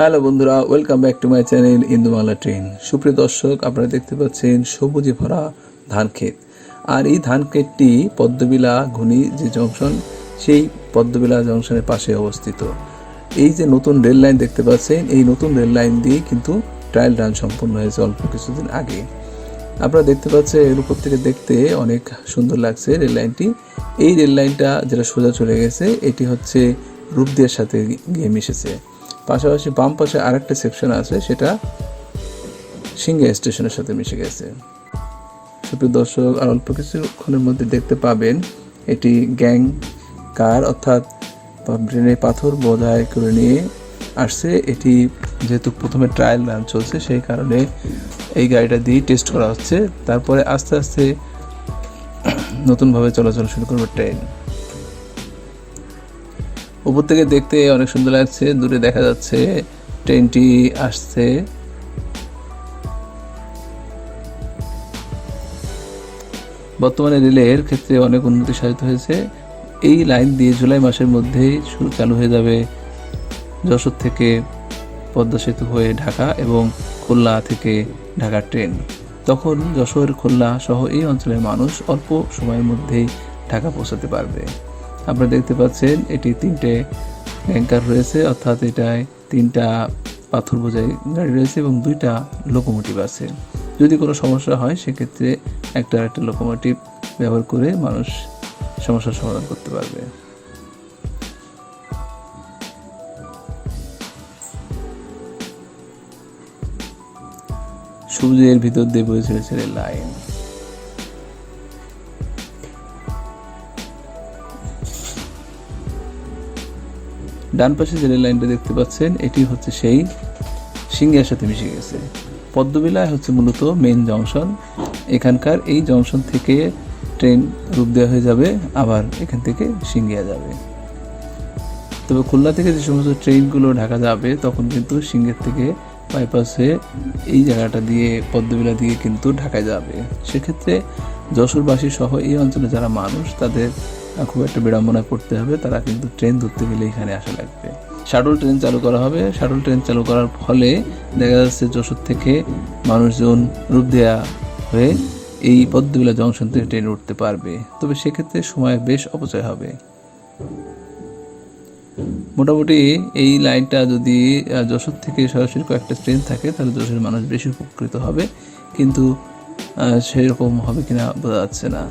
Hello বন্ধুরা welcome back to my channel Indu Bangla train সুপ্রিয় দর্শক, আপনারা দেখতে পাচ্ছেন সবুজে ভরা ধান ক্ষেত। আর এই ধান ক্ষেতটি পদ্মবিলা ঘুনি যে জংশন, সেই পদ্মবিলা জংশনের পাশে অবস্থিত। এই যে নতুন রেল লাইন দেখতে পাচ্ছেন, এই নতুন রেল লাইন দিয়ে কিন্তু ট্রায়াল রান সম্পন্ন হয়েছে অল্প কিছুদিন আগে। আপনারা দেখতে পাচ্ছেন, এর উপর থেকে দেখতে অনেক সুন্দর লাগছে রেল লাইনটি এই রেল লাইনটা যেটা সোজা চলে গেছে, এটি হচ্ছে রূপদিয়ার সাথে গিয়ে মিশেছে। পাশাপাশি বাম পাশে আরেকটা সেকশন আছে, সেটা সিঙ্গা স্টেশনের সাথে মিশে গেছে। সুপ্রিয় দর্শক, আর অল্প কিছুক্ষণের মধ্যে দেখতে পাবেন এটি গ্যাং কার, অর্থাৎ ব্রেনে পাথর বোঝাই করে নিয়ে আসছে। এটি যেহেতু প্রথমে ট্রায়াল রান চলছে, সেই কারণে এই গাড়িটা দিয়ে টেস্ট করা হচ্ছে। তারপরে আস্তে আস্তে নতুনভাবে চলাচল শুরু করবে ট্রেন উপর থেকে দেখতে অনেক সুন্দর লাগছে, দূরে দেখা যাচ্ছে, ট্রেনটি আসছে। বর্তমানে রেলের ক্ষেত্রে অনেক উন্নতি সাধিত হয়েছে। এই লাইন দিয়ে জুলাই মাসের মধ্যেই শুরু, চালু হয়ে যাবে যশোর থেকে পদ্মা সেতু হয়ে ঢাকা এবং খুলনা থেকে ঢাকা ট্রেন। তখন যশোর, খুলনা সহ এই অঞ্চলের মানুষ অল্প সময়ের মধ্যেই ঢাকা পৌঁছাতে পারবে। আপনারা দেখতে পাচ্ছেন, এটি তিনটে ট্যাঙ্কার রয়েছে, অর্থাৎ এটায় তিনটা পাথর বোঝাই গাড়ি রয়েছে এবং দুইটা লোকোমোটিভ আছে। যদি কোনো সমস্যা হয়, সেক্ষেত্রে একটা একটা লোকোমোটিভ ব্যবহার করে মানুষ সমস্যার সমাধান করতে পারবে। সূর্যের ভিতর দিয়ে বয়ে চলেছে লাইন। ডান পাশে যে লাইনটা দেখতে পাচ্ছেন, এটি হচ্ছে সেই সিঙ্গিয়ার সাথে মিশে গেছে। পদ্মবিলায় হচ্ছে মূলত মেন জংশন এখানকার এই জংশন থেকে ট্রেন রূপ দেওয়া হয়ে যাবে, আবার এখান থেকে সিঙ্গিয়া যাবে। তবে খুলনা থেকে যে সমস্ত ট্রেনগুলো ঢাকা যাবে, তখন কিন্তু সিঙ্গের থেকে বাইপাস এই জায়গাটা দিয়ে, পদ্মবিলা দিয়ে কিন্তু ঢাকায় যাবে। সেক্ষেত্রে যশোরবাসী সহ এই অঞ্চলে যারা মানুষ, তাদের খুব একটা বিড়ম্বনায় পড়তে হবে, তারা কিন্তু ট্রেন ধরতে গেলে এখানে আসা লাগবে। শাটল ট্রেন চালু করা হবে শাটল ট্রেন চালু করার ফলে দেখা যাচ্ছে যশোর থেকে মানুষজন রূপ দেয়া হয়ে এই পদ্মবিলা জংশন থেকে ট্রেন উঠতে পারবে। তবে সেক্ষেত্রে সময় বেশ অপচয় হবে। মোটামুটি এই লাইনটা যদি যশোর থেকে সরাসরি কয়েকটা ট্রেন থাকে, তাহলে যশোরের মানুষ বেশি উপকৃত হবে। কিন্তু সেরকম হবে কিনা বোঝা যাচ্ছে না।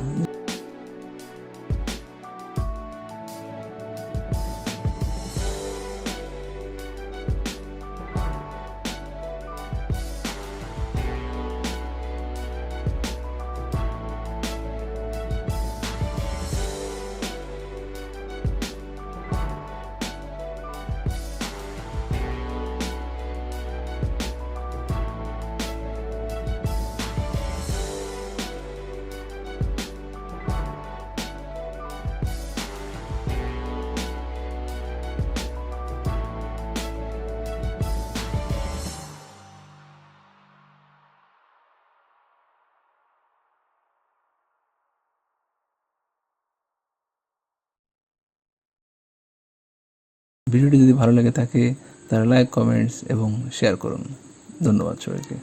ভিডিওটি যদি ভালো লেগে থাকে তাহলে লাইক কমেন্টস এবং শেয়ার করুন। ধন্যবাদ সবাইকে।